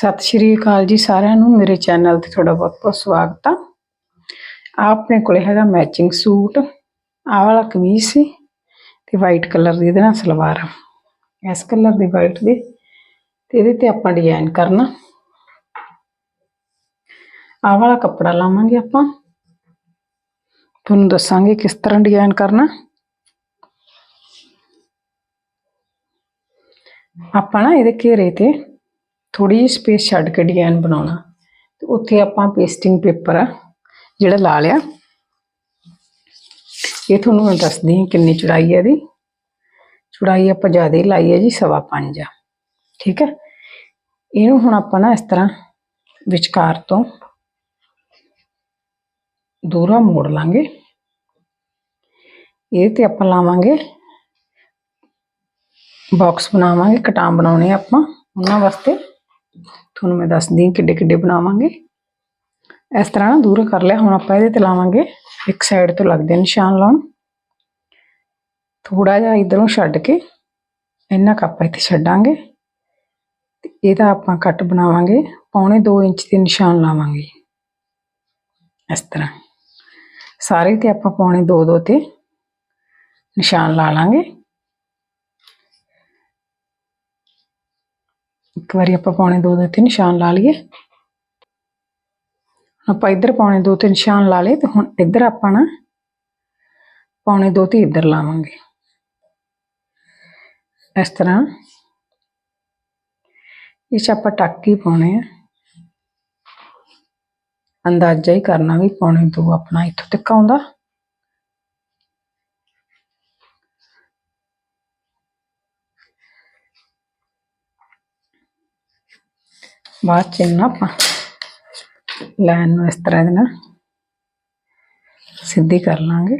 ਸਤਿ ਸ਼੍ਰੀ ਅਕਾਲ ਜੀ ਸਾਰਿਆਂ ਨੂੰ, ਮੇਰੇ ਚੈਨਲ ਤੇ ਤੁਹਾਡਾ ਬਹੁਤ ਬਹੁਤ ਸਵਾਗਤ ਆ। ਆਹ ਆਪਣੇ ਕੋਲੇ ਹੈਗਾ ਮੈਚਿੰਗ ਸੂਟ, ਆਹ ਵਾਲਾ ਕਮੀਜ਼ ਸੀ ਤੇ ਵਾਈਟ ਕਲਰ ਦੀ ਇਹਦੇ ਨਾਲ ਸਲਵਾਰ ਆ। ਇਸ ਕਲਰ ਦੀ ਵਾਈਟ ਦੀ ਤੇ ਇਹਦੇ ਤੇ ਆਪਾਂ ਡਿਜ਼ਾਈਨ ਕਰਨਾ। ਆਹ ਵਾਲਾ ਕੱਪੜਾ ਲਾਵਾਂਗੇ ਆਪਾਂ। ਤੁਹਾਨੂੰ ਦੱਸਾਂਗੇ ਕਿਸ ਤਰ੍ਹਾਂ ਡਿਜ਼ਾਈਨ ਕਰਨਾ। ਆਪਾਂ ਨਾ ਇਹਦੇ ਘੇਰੇ ਤੇ ਥੋੜੀ ਜਿਹੀ ਸਪੇਸ ਛੱਡ ਕੇ ਡਿਜ਼ਾਈਨ ਬਣਾਉਣਾ। ਤੇ ਉੱਥੇ ਆਪਾਂ ਪੇਸਟਿੰਗ ਪੇਪਰ ਆ, ਜਿਹੜਾ ਲਾ ਲਿਆ। ਇਹ ਤੁਹਾਨੂੰ ਮੈਂ ਦੱਸਦੀ ਹਾਂ ਕਿੰਨੀ ਚੜਾਈ ਹੈ ਇਹਦੀ। ਚੌੜਾਈ ਆਪਾਂ ਜ਼ਿਆਦਾ ਹੀ ਲਾਈ ਹੈ ਜੀ, ਸਵਾ ਪੰਜ ਆ। ਠੀਕ ਹੈ ਇਹਨੂੰ ਹੁਣ ਆਪਾਂ ਨਾ ਇਸ ਤਰ੍ਹਾਂ ਵਿਚਕਾਰ ਤੋਂ ਦੂਰਾ ਮੋੜ ਲਾਂਗੇ। ਇਹ ਤੇ ਆਪਾਂ ਲਾਵਾਂਗੇ। ਬਾਕਸ ਬਣਾਵਾਂਗੇ, ਕਟਾਂ ਬਣਾਉਣੇ ਆਪਾਂ, ਉਹਨਾਂ ਵਾਸਤੇ। ਤੁਹਾਨੂੰ ਮੈਂ ਦੱਸਦੀ ਕਿੱਡੇ ਕਿੱਡੇ ਬਣਾਵਾਂਗੇ। ਇਸ ਤਰ੍ਹਾਂ ਨਾ ਦੂਰ ਕਰ ਲਿਆ, ਹੁਣ ਆਪਾਂ ਇਹਦੇ ਤੇ ਲਾਵਾਂਗੇ। ਇੱਕ ਸਾਈਡ ਤੋਂ ਲੱਗਦੇ ਨਿਸ਼ਾਨ ਲਾਉਣ। ਥੋੜਾ ਜਿਹਾ ਇਧਰੋਂ ਛੱਡ ਕੇ ਇੰਨਾ ਕੁ ਆਪਾਂ ਇੱਥੇ ਛੱਡਾਂਗੇ। ਤੇ ਇਹਦਾ ਆਪਾਂ ਕੱਟ ਬਣਾਵਾਂਗੇ। ਪੌਣੇ 2 ਇੰਚ ਦੇ ਨਿਸ਼ਾਨ ਲਾਵਾਂਗੇ। ਇਸ ਤਰ੍ਹਾਂ। ਸਾਰੇ ਤੇ ਆਪਾਂ ਪੌਣੇ 2 2 ਤੇ ਨਿਸ਼ਾਨ ਲਾ ਲਾਂਗੇ। ਇੱਕ ਵਾਰੀ ਆਪਾਂ ਪੌਣੇ 2 ਦੇ ਤੇ ਨਿਸ਼ਾਨ ਲਾ ਲਈਏ। ਆਪਾਂ ਇੱਧਰ ਪੌਣੇ 2 ਤੇ ਨਿਸ਼ਾਨ ਲਾ ਲਏ ਤੇ ਹੁਣ ਇੱਧਰ ਆਪਾਂ ਨਾ ਪੌਣੇ 2 ਤੇ ਇੱਧਰ ਲਾਵਾਂਗੇ। ਇਸ ਤਰ੍ਹਾਂ ਇਹ 'ਚ ਆਪਾਂ ਟੱਕ ਹੀ ਪਾਉਣੇ ਆ। ਅੰਦਾਜ਼ਾ ਹੀ ਕਰਨਾ ਵੀ ਪੌਣੇ 2 ਆਪਣਾ ਇੱਥੋਂ ਤੱਕ ਆਉਂਦਾ। ਬਾਅਦ ਚ ਨਾ ਆਪਾਂ ਲਾਈਨ ਨੂੰ ਇਸ ਤਰ੍ਹਾਂ ਦੇ ਨਾਲ ਸਿੱਧੀ ਕਰ ਲਾਂਗੇ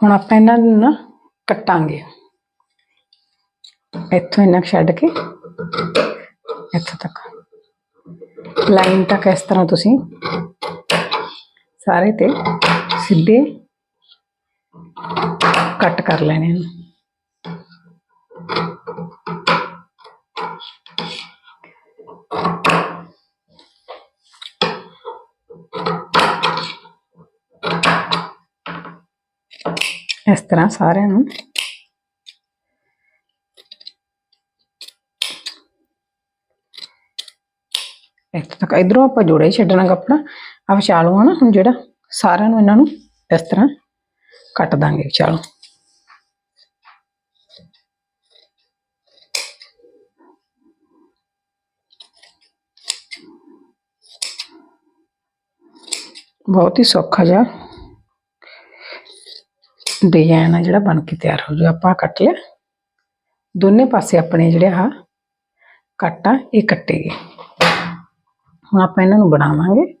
ਹੁਣ ਆਪਾਂ ਇਹਨਾਂ ਨੂੰ ਨਾ ਕੱਟਾਂਗੇ ਇੱਥੋਂ ਇਹਨਾਂ ਛੱਡ ਕੇ ਇੱਥੋਂ ਤੱਕ ਲਾਈਨ ਤੱਕ ਇਸ ਤਰ੍ਹਾਂ ਤੁਸੀਂ ਸਾਰੇ ਤੇ ਸਿੱਧੇ ਕੱਟ ਕਰ ਲੈਣੇ ਨੇ ਇਸ ਤਰ੍ਹਾਂ ਸਾਰਿਆਂ ਨੂੰ ਇੱਥੇ ਤੱਕ, ਇਧਰੋਂ ਆਪਾਂ ਜੋੜਾ ਹੀ ਛੱਡਣਾ ਕੱਪੜਾ। ਆ ਵਿਚਾਲੂ ਆ ਨਾ ਹੁਣ ਜਿਹੜਾ ਸਾਰਿਆਂ ਨੂੰ ਇਹਨਾਂ ਨੂੰ ਇਸ ਤਰ੍ਹਾਂ ਕੱਟ ਦਾਂਗੇ ਵਿਚਾਲੂ ਬਹੁਤ ਹੀ ਸੌਖਾ ਜਿਹਾ ਡਿਜ਼ਾਈਨ ਆ ਜਿਹੜਾ ਬਣ ਕੇ ਤਿਆਰ ਹੋ ਜੂ। ਆਪਾਂ ਕੱਟ ਲਿਆ। ਦੋਨੇ ਪਾਸੇ ਆਪਣੇ ਜਿਹੜੇ ਆ ਕੱਟ ਆ, ਇਹ ਕੱਟੇ ਗਏ। ਹੁਣ ਆਪਾਂ ਇਹਨਾਂ ਨੂੰ ਬਣਾਵਾਂਗੇ।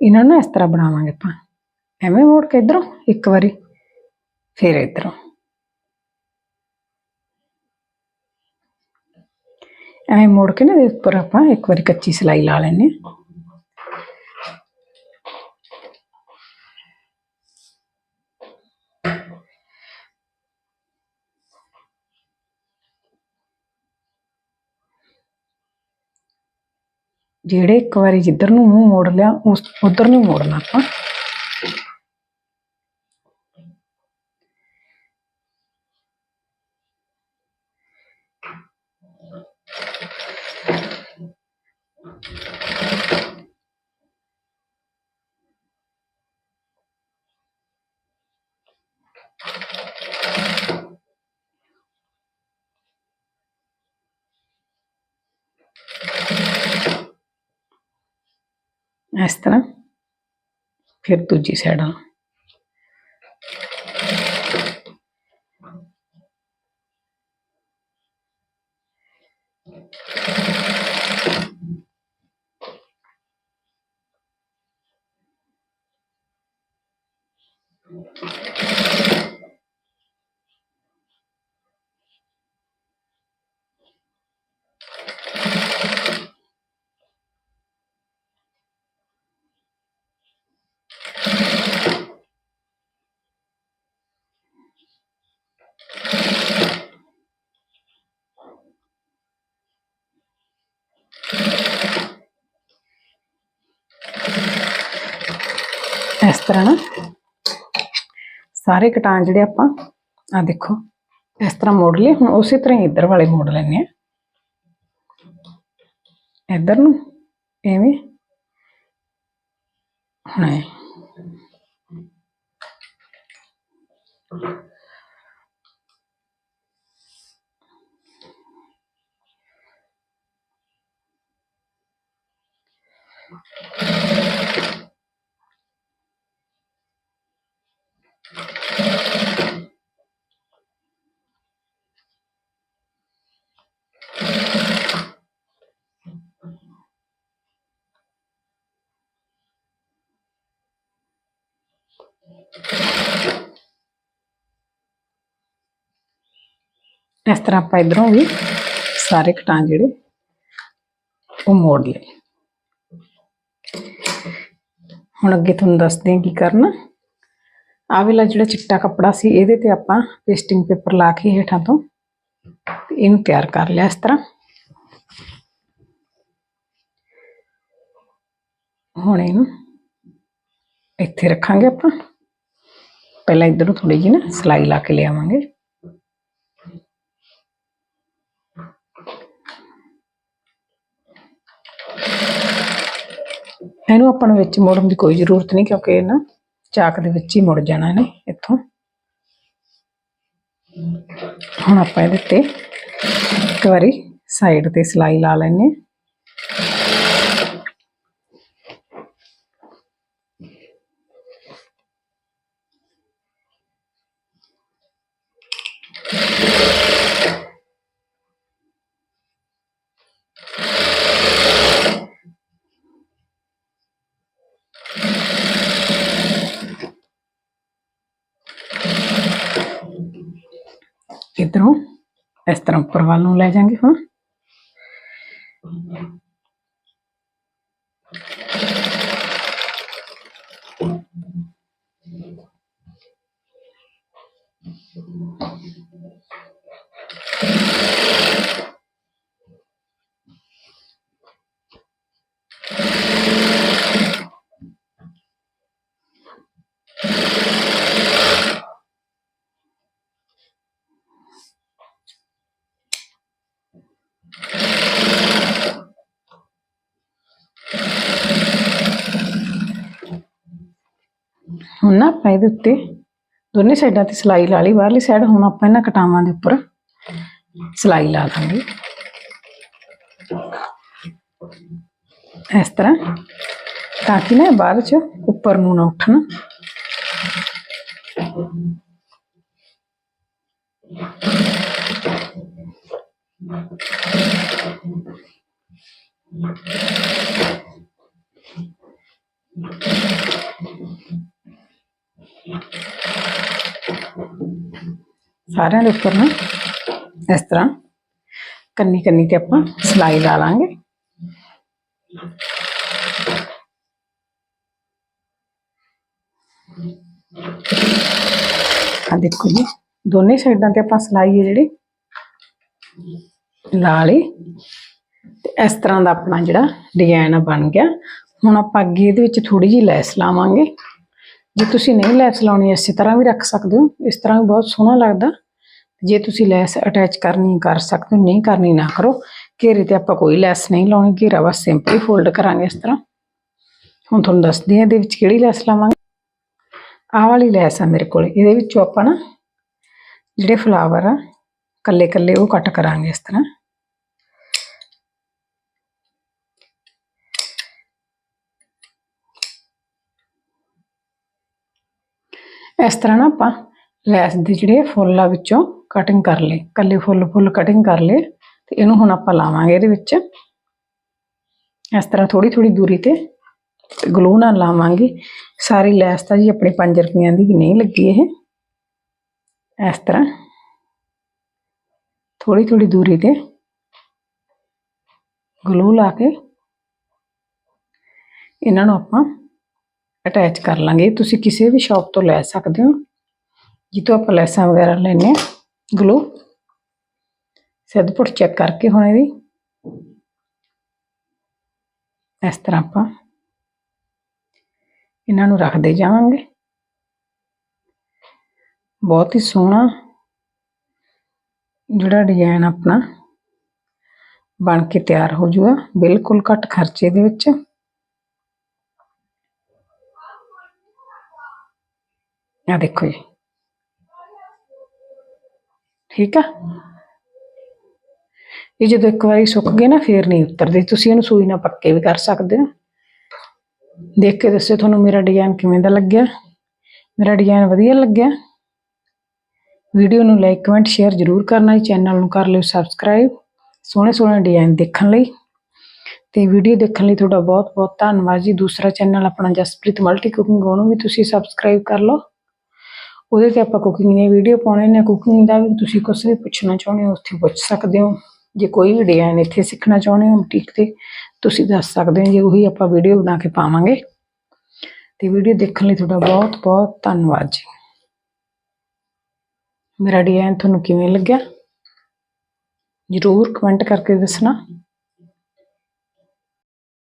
ਇਹਨਾਂ ਨੂੰ ਇਸ ਤਰ੍ਹਾਂ ਬਣਾਵਾਂਗੇ ਆਪਾਂ। ਐਵੇਂ ਮੋੜ ਕੇ ਇਧਰੋਂ, ਇੱਕ ਵਾਰੀ, ਫਿਰ ਇਧਰੋਂ। ਐਵੇਂ ਮੋੜ ਕੇ ਨਾ ਇਹਦੇ ਉੱਪਰ ਆਪਾਂ ਇੱਕ ਵਾਰੀ ਕੱਚੀ ਸਿਲਾਈ ਲਾ ਲੈਨੇ ਹਾਂ। ਜਿਹੜੇ ਇੱਕ ਵਾਰੀ ਜਿੱਧਰ ਨੂੰ ਮੂੰਹ ਮੋੜ ਲਿਆ ਉਸ ਉਧਰ ਨੂੰ ਮੋੜਨਾ ਆਪਾਂ। ਇਸ ਤਰ੍ਹਾਂ। ਫਿਰ ਦੂਜੀ ਸਾਈਡ ਤਰ੍ਹਾਂ ਨਾ ਸਾਰੇ ਕਟਾਂ ਜਿਹੜੇ ਆਪਾਂ ਆ ਦੇਖੋ, ਇਸ ਤਰ੍ਹਾਂ ਮੋੜ ਲਏ, ਹੁਣ ਉਸੇ ਤਰ੍ਹਾਂ ਹੀ ਇੱਧਰ ਵਾਲੇ ਮੋੜ ਲੈਣੇ ਆ ਇੱਧਰ ਨੂੰ, ਐਵੇਂ, ਹੁਣ ਐਂ। ਇਸ ਤਰ੍ਹਾਂ ਆਪਾਂ ਇਧਰੋਂ ਵੀ ਸਾਰੇ ਕਟਾਂ ਜਿਹੜੇ ਉਹ ਮੋੜ ਲਏ ਹੁਣ ਅੱਗੇ ਤੁਹਾਨੂੰ ਦੱਸਦੇ ਹਾਂ ਕੀ ਕਰਨਾ ਆਹ ਵਾਲਾ ਜਿਹੜਾ ਚਿੱਟਾ ਕੱਪੜਾ ਸੀ ਇਹਦੇ ਤੇ ਆਪਾਂ ਪੇਸਟਿੰਗ ਪੇਪਰ ਲਾ ਕੇ ਹੇਠਾਂ ਤੋਂ ਤੇ ਇਹਨੂੰ ਤਿਆਰ ਕਰ ਲਿਆ ਇਸ ਤਰ੍ਹਾਂ ਹੁਣ ਇਹਨੂੰ ਇੱਥੇ ਰੱਖਾਂਗੇ ਆਪਾਂ ਪਹਿਲਾਂ ਇਧਰੋਂ ਥੋੜੀ ਜਿਹੀ ਨਾ ਸਲਾਈ ਲਾ ਕੇ ਲਿਆਵਾਂਗੇ ਇਹਨੂੰ ਆਪਾਂ ਨੂੰ ਵਿੱਚ ਮੋੜਨ ਦੀ ਕੋਈ ਜ਼ਰੂਰਤ ਨਹੀਂ ਕਿਉਂਕਿ ਇਹ ਨਾ ਚਾਕ ਦੇ ਵਿੱਚ ਹੀ ਮੁੜ ਜਾਣਾ ਨੇ ਇੱਥੋਂ। ਹੁਣ ਆਪਾਂ ਇਹਦੇ ਤੇ ਇੱਕ ਵਾਰੀ ਸਾਈਡ ਤੇ ਸਲਾਈ ਲਾ ਲੈਣੇ ਇਧਰੋਂ ਇਸ ਤਰ੍ਹਾਂ ਉੱਪਰ ਵੱਲ ਨੂੰ ਲੈ ਜਾਾਂਗੇ ਹੁਣ। ਹੁਣ ਨਾ ਆਪਾਂ ਇਹਦੇ ਉੱਤੇ ਦੋਨੇ ਸਾਈਡਾਂ ਤੇ ਸਲਾਈ ਲਾ ਲਈ, ਬਾਹਰਲੀ ਸਾਈਡ ਹੁਣ ਆਪਾਂ ਇਹਨਾਂ ਕਟਾਵਾਂ ਦੇ ਉੱਪਰ ਸਲਾਈ ਲਾ ਦਾਂਗੇ। ਇਸ ਤਰ੍ਹਾਂ, ਤਾਂ ਕਿ ਨਾ ਬਾਅਦ ਚ ਉੱਪਰ ਨੂੰ ਨਾ ਉੱਠਣ। ਸਾਰਿਆਂ ਦੇ ਉੱਪਰ ਨਾ ਇਸ ਤਰ੍ਹਾਂ ਕੰਨੀ ਕੰਨੀ ਤੇ ਆਪਾਂ ਸਲਾਈ ਲਾ ਲਾਂਗੇ। ਆ ਦੇਖੋ ਜੀ, ਦੋਨੇ ਸਾਈਡਾਂ ਤੇ ਆਪਾਂ ਸਲਾਈ ਹੈ ਜਿਹੜੀ, ਲਾ ਲਈ। ਤੇ ਇਸ ਤਰ੍ਹਾਂ ਦਾ ਆਪਣਾ ਜਿਹੜਾ ਡਿਜ਼ਾਈਨ ਬਣ ਗਿਆ। ਹੁਣ ਆਪਾਂ ਅੱਗੇ ਇਹਦੇ ਵਿੱਚ ਥੋੜੀ ਜਿਹੀ ਲੈਸ ਲਾਵਾਂਗੇ। ਜੇ ਤੁਸੀਂ ਨਹੀਂ ਲੈਸ ਲਾਉਣੀ, ਇਸੇ ਤਰ੍ਹਾਂ ਵੀ ਰੱਖ ਸਕਦੇ ਹੋ। ਇਸ ਤਰ੍ਹਾਂ ਵੀ ਬਹੁਤ ਸੋਹਣਾ ਲੱਗਦਾ। ਜੇ ਤੁਸੀਂ ਲੈਸ ਅਟੈਚ ਕਰਨੀ, ਕਰ ਸਕਦੇ ਹੋ, ਨਹੀਂ ਕਰਨੀ, ਨਾ ਕਰੋ। ਘੇਰੇ ਤੇ ਆਪਾਂ ਕੋਈ ਲੈਸ ਨਹੀਂ ਲਾਉਣੀ, ਘੇਰਾ ਬਸ ਸਿੰਪਲੀ ਫੋਲਡ ਕਰਾਂਗੇ ਇਸ ਤਰ੍ਹਾਂ। ਹੁਣ ਤੁਹਾਨੂੰ ਦੱਸਦੀ ਹਾਂ ਇਹਦੇ ਵਿੱਚ ਕਿਹੜੀ ਲੈਸ ਲਾਵਾਂਗੇ। ਆਹ ਵਾਲੀ ਲੈਸ ਆ ਮੇਰੇ ਕੋਲ। ਇਹਦੇ ਵਿੱਚੋਂ ਆਪਾਂ ਨਾ ਜਿਹੜੇ ਫਲਾਵਰ ਆ ਕੱਲੇ ਕੱਲੇ ਉਹ ਕੱਟ ਕਰਾਂਗੇ ਇਸ ਤਰ੍ਹਾਂ। ਇਸ ਤਰ੍ਹਾਂ ਨਾ ਆਪਾਂ ਲੈਸ ਦੇ ਜਿਹੜੇ ਫੁੱਲਾਂ ਵਿੱਚੋਂ ਕਟਿੰਗ ਕਰ ਲਏ ਕੱਲੇ ਫੁੱਲ ਫੁੱਲ ਕਟਿੰਗ ਕਰ ਲਏ ਤੇ ਇਹਨੂੰ ਹੁਣ ਆਪਾਂ ਲਾਵਾਂਗੇ ਇਹਦੇ ਵਿੱਚ। ਇਸ ਤਰ੍ਹਾਂ ਥੋੜੀ ਥੋੜੀ ਦੂਰੀ ਤੇ ਗਲੂ ਨਾਲ ਲਾਵਾਂਗੇ। ਸਾਰੀ ਲੈਸ ਤਾਂ ਜੀ ਆਪਣੇ 5 ਰੁਪਈਆਂ ਦੀ ਨਹੀਂ ਲੱਗੀ ਇਹ। ਇਸ ਤਰ੍ਹਾਂ ਥੋੜੀ ਥੋੜੀ ਦੂਰੀ ਤੇ ਗਲੂ ਲਾ ਕੇ ਇਹਨਾਂ ਨੂੰ ਆਪਾਂ ਅਟੈਚ ਕਰ ਲਾਂਗੇ। ਤੁਸੀਂ ਕਿਸੇ ਵੀ ਸ਼ਾਪ ਤੋਂ ਲੈ ਸਕਦੇ ਹੋ। ਜਿੱਥੋਂ ਆਪਾਂ ਲੈਸਾਂ ਵਗੈਰਾ ਲੈਨੇ ਗਲੋ ਗਲੂ ਸਿੱਧਪੁਰ ਚੈੱਕ ਕਰਕੇ ਹੁਣ ਇਹਦੀ। ਇਸ ਤਰ੍ਹਾਂ ਆਪਾਂ ਇਹਨਾਂ ਨੂੰ ਰੱਖਦੇ ਜਾਵਾਂਗੇ। ਬਹੁਤ ਹੀ ਸੋਹਣਾ ਜਿਹੜਾ ਡਿਜ਼ਾਈਨ ਆਪਣਾ ਬਣ ਕੇ ਤਿਆਰ ਹੋ ਜੂਗਾ। ਬਿਲਕੁਲ ਘੱਟ ਖਰਚੇ ਦੇ ਵਿੱਚ। ਆ ਦੇਖੋ ਜੀ। ਠੀਕ ਆ? ਇਹ ਜਦੋਂ ਇੱਕ ਵਾਰੀ ਸੁੱਕ ਗਏ ਨਾ, ਫੇਰ ਨਹੀਂ ਉਤਰਦੇ। ਤੁਸੀਂ ਇਹਨੂੰ ਸੂਈ ਨਾਲ ਪੱਕੇ ਵੀ ਕਰ ਸਕਦੇ ਹੋ। ਦੇਖ ਕੇ ਦੱਸਿਓ ਤੁਹਾਨੂੰ ਮੇਰਾ ਡਿਜ਼ਾਈਨ ਕਿਵੇਂ ਦਾ ਲੱਗਿਆ। ਮੇਰਾ ਡਿਜ਼ਾਈਨ ਵਧੀਆ ਲੱਗਿਆ। ਵੀਡੀਓ ਨੂੰ ਲਾਈਕ, ਕਮੈਂਟ, ਸ਼ੇਅਰ ਜ਼ਰੂਰ ਕਰਨਾ ਜੀ। ਚੈਨਲ ਨੂੰ ਕਰ ਲਿਓ ਸਬਸਕ੍ਰਾਈਬ। ਸੋਹਣੇ ਸੋਹਣੇ ਡਿਜ਼ਾਈਨ ਦੇਖਣ ਲਈ। ਤੇ ਵੀਡੀਓ ਦੇਖਣ ਲਈ ਤੁਹਾਡਾ ਬਹੁਤ ਬਹੁਤ ਧੰਨਵਾਦ ਜੀ। ਦੂਸਰਾ ਚੈਨਲ ਆਪਣਾ ਜਸਪ੍ਰੀਤ ਮਲਟੀ ਕੁਕਿੰਗ ਉਹਨੂੰ ਵੀ ਤੁਸੀਂ ਸਬਸਕ੍ਰਾਈਬ ਕਰ ਲਓ। ਉਹਦੇ ਤੇ ਆਪਾਂ ਕੁਕਿੰਗ ਦੀਆਂ ਵੀਡੀਓ ਪਾਉਣੇ ਨੇ। ਕੁਕਿੰਗ ਦਾ ਵੀ ਤੁਸੀਂ ਕੁਝ ਵੀ ਪੁੱਛਣਾ ਚਾਹੁੰਦੇ ਹੋ, ਉੱਥੇ ਪੁੱਛ ਸਕਦੇ ਹੋ। ਜੇ ਕੋਈ ਵੀ ਡਿਜ਼ਾਈਨ ਇੱਥੇ ਸਿੱਖਣਾ ਚਾਹੁੰਦੇ ਹੋ ਬੁਟੀਕ ਤੇ, ਤੁਸੀਂ ਦੱਸ ਸਕਦੇ ਹੋ, ਜੇ ਉਹੀ ਆਪਾਂ ਵੀਡੀਓ ਬਣਾ ਕੇ ਪਾਵਾਂਗੇ। ਤੇ ਵੀਡੀਓ ਦੇਖਣ ਲਈ ਤੁਹਾਡਾ ਬਹੁਤ ਬਹੁਤ ਧੰਨਵਾਦ ਜੀ। ਮੇਰਾ ਡਿਜ਼ਾਈਨ ਤੁਹਾਨੂੰ ਕਿਵੇਂ ਲੱਗਿਆ? ਜ਼ਰੂਰ ਕਮੈਂਟ ਕਰਕੇ ਦੱਸਣਾ।